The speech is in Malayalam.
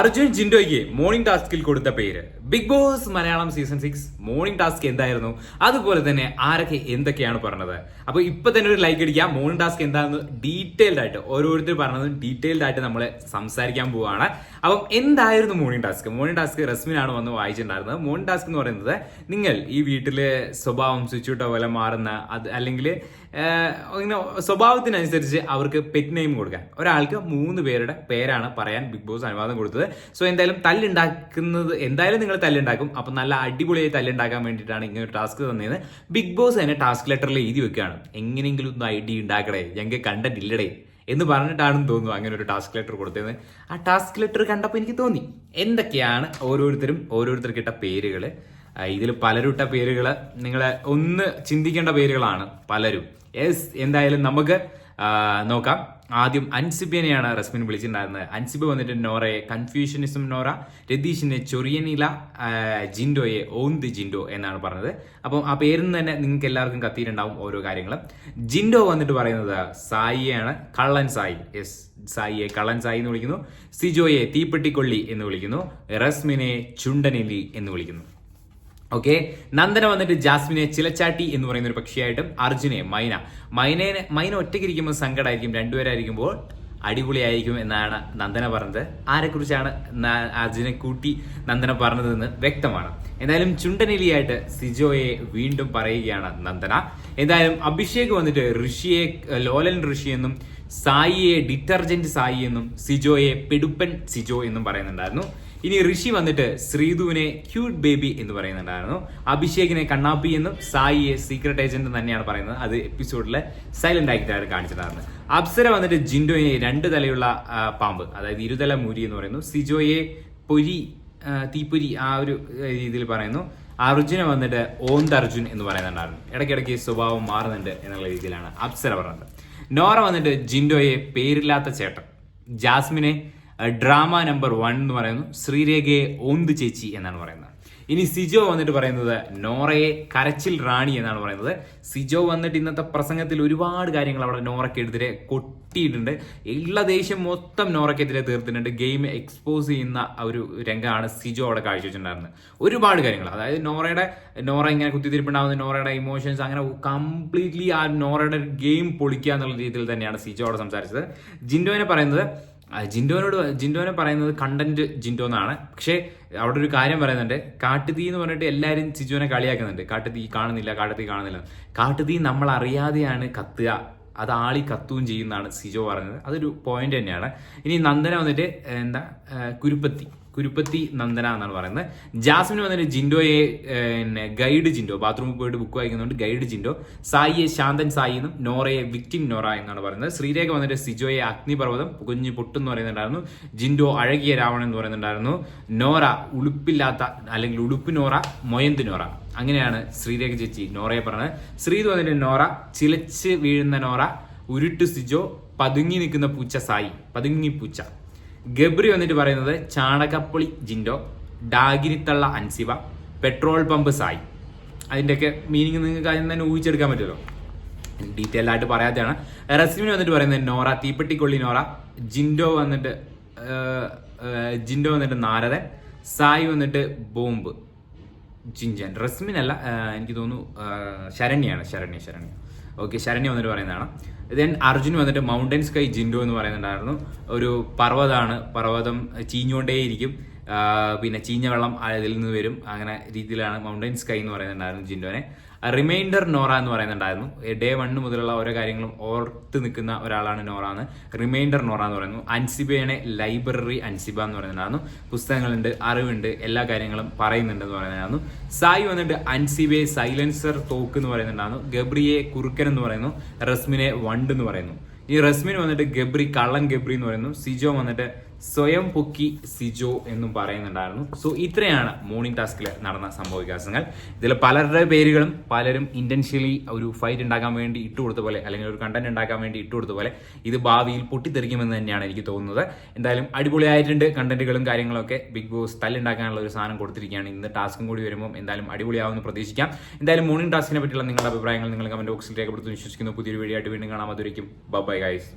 അർജുൻ ജിൻഡോയ്ക്ക് മോർണിംഗ് ടാസ്കിൽ കൊടുത്ത പേര്. Big Boss Malayalam season six morning task എന്തായിരുന്നു? അതുപോലെ തന്നെ ആരൊക്കെ എന്തൊക്കെയാണ് പറഞ്ഞത്? അപ്പൊ ഇപ്പൊ തന്നെ ഒരു ലൈക്ക് അടിക്കാം മോർണിംഗ് ടാസ്ക് എന്താണെന്ന് ഡീറ്റെയിൽഡ് ആയിട്ട് ഓരോരുത്തർ പറഞ്ഞത് ഡീറ്റെയിൽഡ് ആയിട്ട് നമ്മൾ സംസാരിക്കാൻ പോവുകയാണ് അപ്പം എന്തായിരുന്നു മോർണിംഗ് ടാസ്ക് മോർണിംഗ് ടാസ്ക് റസ്മിനാണ് വന്ന് വായിച്ചിട്ടുണ്ടായിരുന്നത്. മോർണിംഗ് ടാസ്ക് എന്ന് പറയുന്നത് നിങ്ങൾ ഈ വീട്ടിലെ സ്വഭാവം സ്വിച്ച് പോലെ മാറുന്ന അത് അല്ലെങ്കിൽ ഇങ്ങനെ സ്വഭാവത്തിനനുസരിച്ച് അവർക്ക് പെറ്റ് നെയിം കൊടുക്കാൻ. ഒരാൾക്ക് മൂന്ന് പേരുടെ പേരാണ് പറയാൻ ബിഗ് ബോസ് അനുവാദം കൊടുത്തത്. സോ എന്തായാലും തല്ലുണ്ടാക്കുന്നത് എന്തായാലും നിങ്ങൾ തല്ലുണ്ടാക്കും. അപ്പം നല്ല അടിപൊളിയായി തല്ലുണ്ടാക്കാൻ വേണ്ടിയിട്ടാണ് ഇങ്ങനെ ഒരു ടാസ്ക് തന്നത് ബിഗ് ബോസ് തന്നെ ടാസ്ക് ലെറ്ററിൽ എഴുതി വെക്കുകയാണ് എങ്ങനെയെങ്കിലും ഒന്ന് ഐഡിയ ഉണ്ടാക്കടേ ഞങ്ങൾക്ക് കണ്ടിട്ടില്ലടേ എന്ന് പറഞ്ഞിട്ടാണെന്ന് തോന്നുന്നു അങ്ങനെ ഒരു ടാസ്ക് ലെറ്റർ കൊടുത്തത് ആ ടാസ്ക് ലെറ്റർ കണ്ടപ്പോൾ എനിക്ക് തോന്നി. എന്തൊക്കെയാണ് ഓരോരുത്തരും ഓരോരുത്തർക്ക് ഇട്ട പേരുകൾ ഇതിൽ പലരും ഇട്ട പേരുകൾ നിങ്ങളെ ഒന്ന് ചിന്തിക്കേണ്ട പേരുകളാണ് പലരും. എസ് എന്തായാലും നമുക്ക് നോക്കാം. ആദ്യം അൻസിബിയനെയാണ് റസ്മിൻ വിളിച്ചിട്ടുണ്ടായിരുന്നത്. അൻസിബ വന്നിട്ട് നോറയെ കൺഫ്യൂഷനിസം നോറ രതീഷിനെ ചൊറിയനില ജിൻഡോയെ ഓന്ത് ജിൻഡോ എന്നാണ് പറഞ്ഞത്. അപ്പം ആ പേരിൽ നിന്ന് തന്നെ നിങ്ങൾക്ക് എല്ലാവർക്കും കത്തിയിട്ടുണ്ടാവും ഓരോ കാര്യങ്ങളും. ജിൻഡോ വന്നിട്ട് പറയുന്നത് സായിയാണ് കള്ളൻ സായി. എസ് സായിയെ കള്ളൻ സായി എന്ന് വിളിക്കുന്നു. സിജോയെ തീപ്പെട്ടിക്കൊള്ളി എന്ന് വിളിക്കുന്നു. റസ്മിനെ ചുണ്ടനെലി എന്ന് വിളിക്കുന്നു. ഓക്കെ? നന്ദന വന്നിട്ട് ജാസ്മിനെ ചിലച്ചാട്ടി എന്ന് പറയുന്ന ഒരു പക്ഷിയായിട്ടും അർജുനെ മൈന. മൈനേനെ മൈന ഒറ്റയ്ക്ക് ഇരിക്കുമ്പോൾ സങ്കടമായിരിക്കും രണ്ടുപേരായിരിക്കുമ്പോൾ അടിപൊളിയായിരിക്കും എന്നാണ് നന്ദന പറഞ്ഞത്. ആരെക്കുറിച്ചാണ് അർജുനെ കൂട്ടി നന്ദന പറഞ്ഞതെന്ന് വ്യക്തമാണ്. എന്തായാലും ചുണ്ടനെലിയായിട്ട് സിജോയെ വീണ്ടും പറയുകയാണ് നന്ദന. എന്തായാലും അഭിഷേക് വന്നിട്ട് ഋഷിയെ ലോലൻ ഋഷി എന്നും സായിയെ ഡിറ്റർജന്റ് സായി എന്നും സിജോയെ പെടുപ്പൻ സിജോ എന്നും പറയുന്നുണ്ടായിരുന്നു. ഇനി ഋഷി വന്നിട്ട് ശ്രീധുവിനെ ക്യൂട്ട് ബേബി എന്ന് പറയുന്നുണ്ടായിരുന്നു. അഭിഷേകിനെ കണ്ണാപ്പി എന്നും സായിയെ സീക്രട്ട് ഏജന്റ് തന്നെയാണ് പറയുന്നത്. അത് എപ്പിസോഡിലെ സൈലന്റ് ആയിട്ടാണ് കാണിച്ചിട്ടുണ്ടായിരുന്നു അപ്സര വന്നിട്ട് ജിൻഡോയെ രണ്ട് തലയുള്ള പാമ്പ് അതായത് ഇരുതല മുരി എന്ന് പറയുന്നു. സിജോയെ പൊരി തീപ്പൊരി ആ ഒരു രീതിയിൽ പറയുന്നു. അർജുന വന്നിട്ട് ഓന്ത് അർജുൻ എന്ന് പറയുന്നുണ്ടായിരുന്നു. ഇടയ്ക്കിടയ്ക്ക് സ്വഭാവം മാറുന്നുണ്ട് എന്നുള്ള രീതിയിലാണ് അപ്സര പറഞ്ഞത്. നോറ വന്നിട്ട് ജിൻഡോയെ പേരില്ലാത്ത ചേട്ടൻ. ജാസ്മിനെ ഡ്രാമ നമ്പർ വൺ എന്ന് പറയുന്നു. ശ്രീരേഖയെ ഓന്ത് ചേച്ചി എന്നാണ് പറയുന്നത്. ഇനി സിജോ വന്നിട്ട് പറയുന്നത് നോറയെ കരച്ചിൽ റാണി എന്നാണ് പറയുന്നത്. സിജോ വന്നിട്ട് ഇന്നത്തെ പ്രസംഗത്തിൽ ഒരുപാട് കാര്യങ്ങൾ അവിടെ നോറയ്ക്കെതിരെ കൊട്ടിയിട്ടുണ്ട്. എല്ലാ ദേഷ്യം മൊത്തം നോറയ്ക്കെതിരെ തീർത്തിട്ടുണ്ട്. ഗെയിം എക്സ്പോസ് ചെയ്യുന്ന ഒരു രംഗമാണ് സിജോ അവിടെ കാഴ്ചവെച്ചിട്ടുണ്ടായിരുന്നത്. ഒരുപാട് കാര്യങ്ങൾ. അതായത് നോറയുടെ നോറ ഇങ്ങനെ കുത്തിത്തിരിപ്പുണ്ടാവുന്ന. നോറയുടെ ഇമോഷൻസ് അങ്ങനെ കംപ്ലീറ്റ്ലി ആ നോറയുടെ ഗെയിം പൊളിക്കുക എന്നുള്ള രീതിയിൽ തന്നെയാണ് സിജോ അവിടെ സംസാരിച്ചത്. ജിൻഡോനെ പറയുന്നത് ജിൻഡോനോട് ജിൻഡോനെ പറയുന്നത് കണ്ടന്റ് ജിൻഡോ എന്നാണ് പക്ഷേ അവിടെ ഒരു കാര്യം പറയുന്നുണ്ട്. കാട്ടുതീ എന്ന് പറഞ്ഞിട്ട് എല്ലാവരും ചിജുവിനെ കളിയാക്കുന്നുണ്ട്. കാട്ടുതീ കാണുന്നില്ല കാട്ടുതീ കാണുന്നില്ല. കാട്ടുതീ നമ്മൾ അറിയാതെയാണ് കത്തുക. അത് ആളി കത്തുകയും ചെയ്യുന്നതാണ് സിജോ പറഞ്ഞത്. അതൊരു പോയിന്റ് തന്നെയാണ്. ഇനി നന്ദന വന്നിട്ട് എന്താ കുരുപ്പത്തി. കുരുപ്പത്തി നന്ദന എന്നാണ് പറയുന്നത്. ജാസ്മിൻ വന്നിട്ട് ജിൻഡോയെ പിന്നെ ഗൈഡ് ജിൻഡോ ബാത്റൂമിൽ പോയിട്ട് ബുക്ക് വായിക്കുന്നുണ്ട് ഗൈഡ് ജിൻഡോ സായിയെ ശാന്തൻ സായി എന്നും നോറയെ വിക്ടിം നോറ എന്നാണ് പറയുന്നത്. ശ്രീരേഖ വന്നിട്ട് സിജോയെ അഗ്നിപർവതം കുഞ്ഞ് പൊട്ടെന്ന് പറയുന്നുണ്ടായിരുന്നു. ജിൻഡോ അഴകിയ രാവണൻ എന്ന് പറയുന്നുണ്ടായിരുന്നു. നോറ ഉളുപ്പില്ലാത്ത അല്ലെങ്കിൽ ഉളുപ്പ് നോറ മൊയന്ത് നോറ. അങ്ങനെയാണ് ശ്രീരേഖ ചേച്ചി നോറയെ പറഞ്ഞത്. ശ്രീത് വന്നിട്ട് നോറ ചിലച്ച് വീഴുന്ന നോറ ഉരുട്ട് സിജോ പതുങ്ങി നിൽക്കുന്ന പൂച്ച സായി പതുങ്ങി പൂച്ച. ഗബ്രി വന്നിട്ട് പറയുന്നത് ചാണകപ്പൊളി ജിൻഡോ ഡാഗിരിത്തള്ള അൻസിവ പെട്രോൾ പമ്പ് സായി. അതിന്റെയൊക്കെ മീനിങ് നിങ്ങൾക്ക് അതിൽ തന്നെ ഊഹിച്ചെടുക്കാൻ പറ്റുമല്ലോ. ഡീറ്റെയിൽ ആയിട്ട് പറയാത്തതാണ്. റസ്മിന് വന്നിട്ട് പറയുന്നത് നോറ തീപ്പെട്ടിക്കൊള്ളി നോറ ജിൻഡോ വന്നിട്ട് ജിൻഡോ വന്നിട്ട് നാരദൻ സായി വന്നിട്ട് ബോംബ് ജിഞ്ചൻ റസ്മിനല്ല എനിക്ക് തോന്നുന്നു ശരണ്യാണ് ശരണ്യ ശരണ്യ. ഓക്കെ ശരണ്യ വന്നിട്ട് പറയുന്നതാണ്. ദെൻ അർജുൻ വന്നിട്ട് മൗണ്ടൻ സ്കൈ ജിൻഡോ എന്ന് പറയുന്നുണ്ടായിരുന്നു. ഒരു പർവതമാണ് പർവതം ചീഞ്ഞുകൊണ്ടേയിരിക്കും. പിന്നെ ചീഞ്ഞ വെള്ളം അതിൽ നിന്ന് വരും. അങ്ങനെ രീതിയിലാണ് മൗണ്ടൻ സ്കൈ എന്ന് പറയുന്നുണ്ടായിരുന്നു ജിൻഡോനെ റിമൈൻഡർ നോറ എന്ന് പറയുന്നുണ്ടായിരുന്നു. ഡേ വണ്ണ് മുതലുള്ള ഓരോ കാര്യങ്ങളും ഓർത്ത് നിൽക്കുന്ന ഒരാളാണ് നോറ എന്ന് റിമൈൻഡർ നോറ എന്ന് പറയുന്നു. അൻസിബയാണ് ലൈബ്രറി അൻസിബ എന്ന് പറയുന്നുണ്ടായിരുന്നു പുസ്തകങ്ങളുണ്ട് അറിവുണ്ട് എല്ലാ കാര്യങ്ങളും പറയുന്നുണ്ടെന്ന് പറയുന്നുണ്ടായിരുന്നു സായി വന്നിട്ട് അൻസിബയെ സൈലൻസർ തോക്ക് എന്ന് പറയുന്നുണ്ടായിരുന്നു. ഗബ്രിയെ കുറുക്കൻ എന്ന് പറയുന്നു. റസ്മിനെ വണ്ട് എന്ന് പറയുന്നു. ഈ റസ്മിൻ വന്നിട്ട് ഗബ്രി കള്ളൻ ഗബ്രി എന്ന് പറയുന്നു. സിജോ വന്നിട്ട് സ്വയം പൊക്കി സിജോ എന്നും പറയുന്നുണ്ടായിരുന്നു. സോ ഇത്രയാണ് മോർണിംഗ് ടാസ്കിൽ നടന്ന സംഭവ വികാസങ്ങൾ ഇതിൽ പലരുടെ പേരുകളും പലരും ഇന്റൻഷ്യലി ഒരു ഫൈറ്റ് ഉണ്ടാക്കാൻ വേണ്ടി ഇട്ടുകൊടുത്ത പോലെ അല്ലെങ്കിൽ ഒരു കണ്ടന്റ് ഉണ്ടാക്കാൻ വേണ്ടി ഇട്ടുകൊടുത്ത പോലെ ഇത് ഭാവിയിൽ പൊട്ടിത്തെറിക്കുമെന്ന് തന്നെയാണ് എനിക്ക് തോന്നുന്നത്. എന്തായാലും അടിപൊളിയായിട്ടുണ്ട് കണ്ടന്റുകളും കാര്യങ്ങളൊക്കെ. ബിഗ് ബോസ് തല്ലുണ്ടാക്കാനുള്ള ഒരു സാധനം കൊടുത്തിരിക്കുകയാണ്. ഇന്ന് ടാസ്കും കൂടി വരുമ്പോൾ എന്തായാലും അടിപൊളിയാവുമെന്ന് പ്രതീക്ഷിക്കാം. എന്തായാലും മോർണിംഗ് ടാസ്കിനെ പറ്റിയുള്ള നിങ്ങളുടെ അഭിപ്രായങ്ങൾ നിങ്ങൾ കമന്റ് ബോക്സിൽ രേഖപ്പെടുത്തുന്നു. വിശ്വസിക്കുന്നു. പുതിയൊരു വീഡിയോ ആയിട്ട് വീണ്ടും കാണാം. അതുവരേക്കും. Bye guys